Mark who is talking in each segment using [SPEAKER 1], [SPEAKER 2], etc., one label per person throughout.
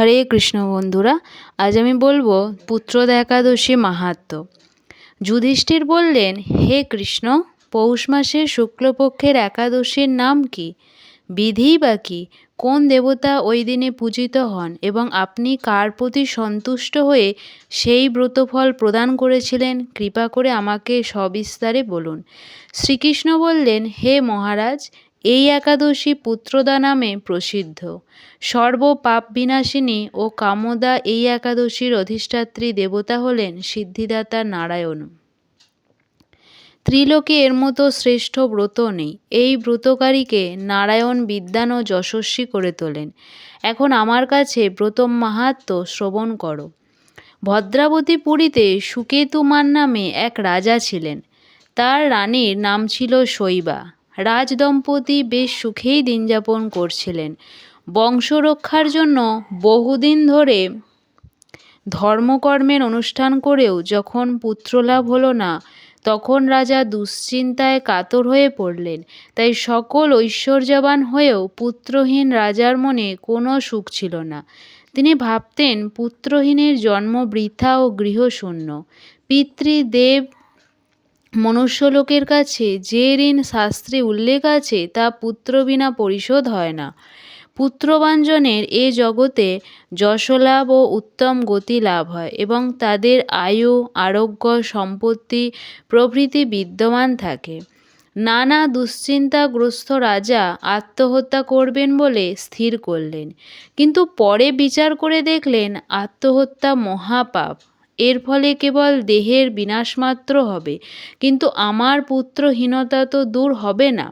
[SPEAKER 1] হরে কৃষ্ণ বন্ধুরা, আজ আমি বলব পুত্রদা একাদশী মাহাত্ম্য যুধিষ্ঠির বললেন, হে কৃষ্ণ, পৌষ মাসের শুক্লপক্ষের একাদশীর নাম কি? বিধিই বা কি? কোন দেবতা ওই দিনে পূজিত হন এবং আপনি কার প্রতি সন্তুষ্ট হয়ে সেই ব্রতফল প্রদান করেছিলেন? কৃপা করে আমাকে সবিস্তারে বলুন। শ্রীকৃষ্ণ বললেন, হে মহারাজ এই একাদশী পুত্রদা নামে প্রসিদ্ধ। সর্ব পাপ বিনাশিনী ও কামদা এই একাদশীর অধিষ্ঠাত্রী দেবতা হলেন সিদ্ধিদাতা নারায়ণ। ত্রিলোকে এর মতো শ্রেষ্ঠ ব্রত নেই। এই ব্রতকারীকে নারায়ণ বিদ্যান ও যশস্বী করে তোলেন। এখন আমার কাছে ব্রত মাহাত্ম শ্রবণ করো। ভদ্রাবতী পুরীতে সুকেতুমান নামে এক রাজা ছিলেন। তার রানীর নাম ছিল শৈবা। রাজদম্পতি বেশ সুখেই দিন যাপন করছিলেন। বংশ রক্ষার জন্য বহুদিন ধরে ধর্মকর্মের অনুষ্ঠান করেও যখন পুত্রলাভ হলো না, তখন রাজা দুশ্চিন্তায় কাতর হয়ে পড়লেন। তাই সকল ঐশ্বর্যবান হয়েও পুত্রহীন রাজার মনে কোনো সুখ ছিল না। তিনি ভাবতেন পুত্রহীনের জন্ম বৃথা ও গৃহশূন্য। পিতৃদেব মনুষ্যলোকের কাছে যে ঋণ শাস্ত্রে উল্লেখ আছে, তা পুত্র বিনা পরিশোধ হয় না। পুত্রবাঞ্জনের এ জগতে যশলাভ ও উত্তম গতি লাভ হয় এবং তাদের আয়ু, আরোগ্য, সম্পত্তি প্রভৃতি বিদ্যমান থাকে। নানা দুশ্চিন্তাগ্রস্ত রাজা আত্মহত্যা করবেন বলে স্থির করলেন। কিন্তু পরে বিচার করে দেখলেন আত্মহত্যা মহাপাপ। এর ফলে কেবল দেহের বিনাশমাত্র হবে, কিন্তু আমার পুত্রহীনতা তো দূর হবে না।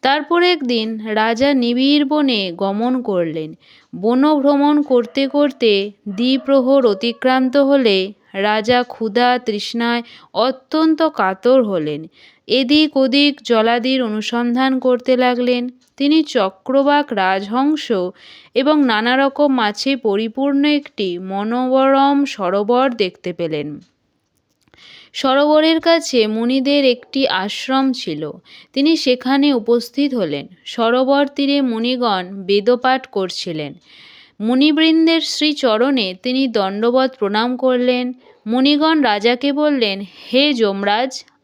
[SPEAKER 1] তারপর একদিন রাজা নিবিড় বনে গমন করলেন। বনভ্রমণ করতে করতে দ্বিপ্রহর অতিক্রান্ত হলে রাজা ক্ষুধা তৃষ্ণায় অত্যন্ত কাতর হলেন। এদিক ওদিক জলাদির অনুসন্ধান করতে লাগলেন। তিনি চক্রবাক রাজহংস এবং নানা রকম মাছে পরিপূর্ণ একটি মনোবরম সরোবর দেখতে পেলেন। সরোবরের কাছে মুনিদের একটি আশ্রম ছিল। তিনি সেখানে উপস্থিত হলেন। সরোবর তীরে মুনিগণ বেদপাঠ করছিলেন। মুনিবৃন্দের শ্রীচরণে তিনি দণ্ডবত প্রণাম করলেন। মুনিগণ রাজাকে বললেন, হে যমরাজ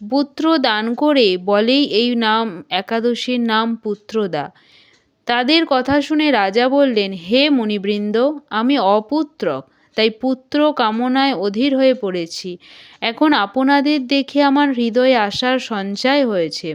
[SPEAKER 1] পুত্র দান করে বলেই এই নাম, একাদশীর নাম পুত্রদা। তাদের কথা শুনে রাজা বললেন, হে মুনিবৃন্দ, আমি অপুত্রক তাই পুত্র কামনায় অধীর হয়ে পড়েছি। এখন আপনাদের দেখে আমার হৃদয়ে আসার সঞ্চয় হয়েছে।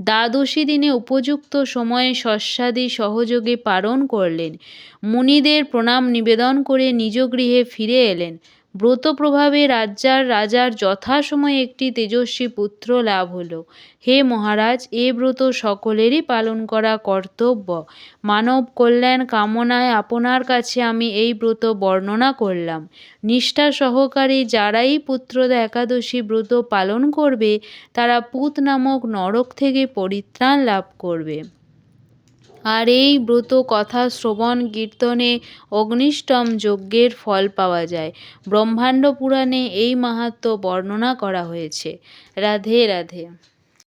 [SPEAKER 1] দ্বাদশী দিনে উপযুক্ত সময়ে শস্যাদি সহযোগে পালন করলেন। মুনিদের প্রণাম নিবেদন করে নিজ গৃহে ফিরে এলেন। ব্রত প্রভাবে রাজ্যার রাজার যথাসময়ে একটি তেজস্বী পুত্র লাভ হল। হে মহারাজ, এ ব্রত সকলেরই পালন করা কর্তব্য। মানব কল্যাণ কামনায় আপনার কাছে আমি এই ব্রত বর্ণনা করলাম। নিষ্ঠা সহকারে যারাই পুত্রদা একাদশী ব্রত পালন করবে, তারা পুত নামক নরক থেকে পরিত্রাণ লাভ করবে। আর এই ব্রত কথা শ্রবণ কীর্তনে অগ্নিষ্টম যজ্ঞের ফল পাওয়া যায়। ব্রহ্মাণ্ড পুরাণে এই মাহাত্ম্য বর্ণনা করা হয়েছে। রাধে রাধে।